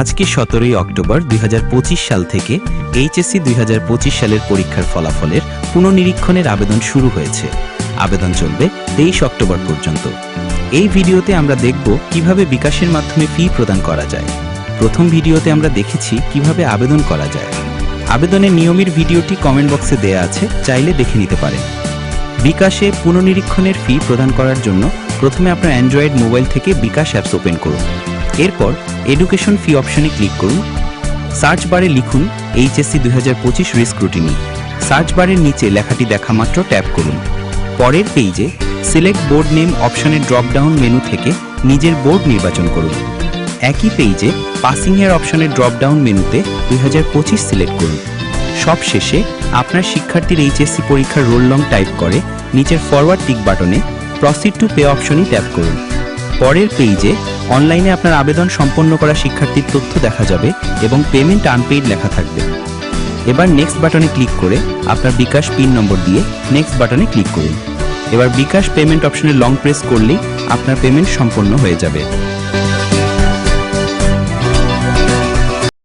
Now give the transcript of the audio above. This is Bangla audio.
আজকে সতেরোই অক্টোবর দুই হাজার পঁচিশ সাল থেকে এইচএসসি দুই সালের পরীক্ষার ফলাফলের পুনঃনিরীক্ষণের আবেদন শুরু হয়েছে। আবেদন চলবে তেইশ অক্টোবর পর্যন্ত। এই ভিডিওতে আমরা দেখব কীভাবে বিকাশের মাধ্যমে ফি প্রদান করা যায়। প্রথম ভিডিওতে আমরা দেখেছি কীভাবে আবেদন করা যায়। আবেদনের নিয়মের ভিডিওটি কমেন্ট বক্সে দেয়া আছে, চাইলে দেখে নিতে পারেন। বিকাশে পুনঃনিরীক্ষণের ফি প্রদান করার জন্য প্রথমে আপনার অ্যান্ড্রয়েড মোবাইল থেকে বিকাশ অ্যাপস ওপেন করুন। এরপর এডুকেশন ফি অপশনে ক্লিক করুন। সার্চ বারে লিখুন এইচএসসি দুই হাজার পঁচিশ রিস্ক্রুটিনি সার্চ বারের নিচে লেখাটি দেখা মাত্র ট্যাপ করুন। পরের পেজে সিলেক্ট বোর্ড নেম অপশনের ড্রপডাউন মেনু থেকে নিজের বোর্ড নির্বাচন করুন। একই পেজে পাসিং এর অপশনের ড্রপডাউন মেনুতে দুই হাজার পঁচিশ সিলেক্ট করুন। সব শেষে আপনার শিক্ষার্থীর এইচএসসি পরীক্ষার রোল লং টাইপ করে নিচের ফরওয়ার্ড টিক বাটনে প্রসিড টু পে অপশনই ট্যাপ করুন। পরের পেজে অনলাইনে আপনার আবেদন সম্পন্ন করা শিক্ষার্থীর তথ্য দেখা যাবে এবং পেমেন্ট আনপেইড লেখা থাকবে। এবার নেক্সট বাটনে ক্লিক করে আপনার বিকাশ পিন নম্বর দিয়ে নেক্সট বাটনে ক্লিক করুন। এবার বিকাশ পেমেন্ট অপশনে লং প্রেস করলেই আপনার পেমেন্ট সম্পন্ন হয়ে যাবে।